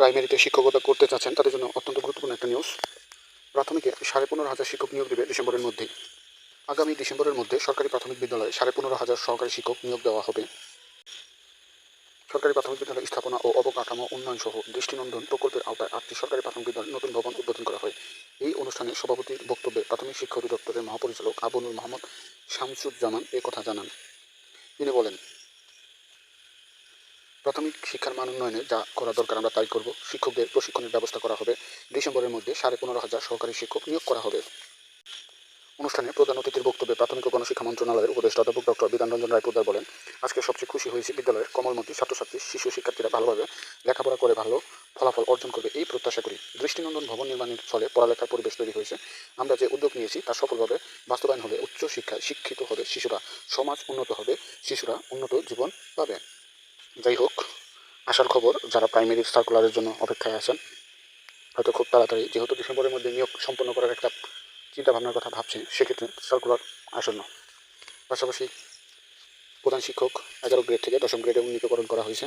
প্রাইমারিতে শিক্ষকতা করতে চাচ্ছেন, তাদের জন্য অত্যন্ত গুরুত্বপূর্ণ একটা নিউজ প্রাথমিকে সাড়ে পনেরো হাজার শিক্ষক নিয়োগ দেবে ডিসেম্বরের মধ্যেই আগামী ডিসেম্বরের মধ্যে সরকারি প্রাথমিক বিদ্যালয়ে সাড়ে পনেরো হাজার সহকারী শিক্ষক নিয়োগ দেওয়া হবে। সরকারি প্রাথমিক বিদ্যালয় স্থাপনা ও অবকাঠামো উন্নয়ন সহ দৃষ্টিনন্দন প্রকল্পের আওতায় আটটি সরকারি প্রাথমিক বিদ্যালয় নতুন ভবন উদ্বোধন করা হয়। এই অনুষ্ঠানে সভাপতির বক্তব্যে প্রাথমিক শিক্ষা অধিদপ্তরের মহাপরিচালক আবনুল মোহাম্মদ শামসুজ্জামান এ কথা জানান। তিনি বলেন প্রাথমিক শিক্ষার মান উন্নয়নে যা করা দরকার আমরা তাই করব। শিক্ষকদের প্রশিক্ষণের ব্যবস্থা করা হবে। ডিসেম্বরের মধ্যে সাড়ে পনেরো হাজার সহকারী শিক্ষক নিয়োগ করা হবে। অনুষ্ঠানে প্রধান অতিথির বক্তব্যে প্রাথমিক ও গণশিক্ষা মন্ত্রণালয়ের উপদেষ্টা অধ্যাপক ডক্টর বিধান রঞ্জন রায় বলেন, আজকে সবচেয়ে খুশি হয়েছি বিদ্যালয়ের কমলমতি ছাত্রছাত্রী, শিশু শিক্ষার্থীরা ভালোভাবে লেখাপড়া করে ভালো ফলাফল অর্জন করবে এই প্রত্যাশা করি। দৃষ্টিনন্দন ভবন নির্মাণের ফলে পড়ালেখার পরিবেশ তৈরি হয়েছে। আমরা যে উদ্যোগ নিয়েছি তা সফলভাবে বাস্তবায়ন হলে উচ্চ শিক্ষায় শিক্ষিত হবে শিশুরা, সমাজ উন্নত হবে, শিশুরা উন্নত জীবন পাবে। যাই হোক আসার খবর, যারা প্রাইমারি সার্কুলারের জন্য অপেক্ষায় আছেন, হয়তো খুব তাড়াতাড়ি, যেহেতু ডিসেম্বরের মধ্যে নিয়োগ সম্পন্ন করার একটা চিন্তা ভাবনার কথা ভাবছেন সেক্ষেত্রে সার্কুলার আসন্ন। পাশাপাশি প্রধান শিক্ষক এগারো গ্রেড থেকে দশম গ্রেডে উন্নীতকরণ করা হয়েছে।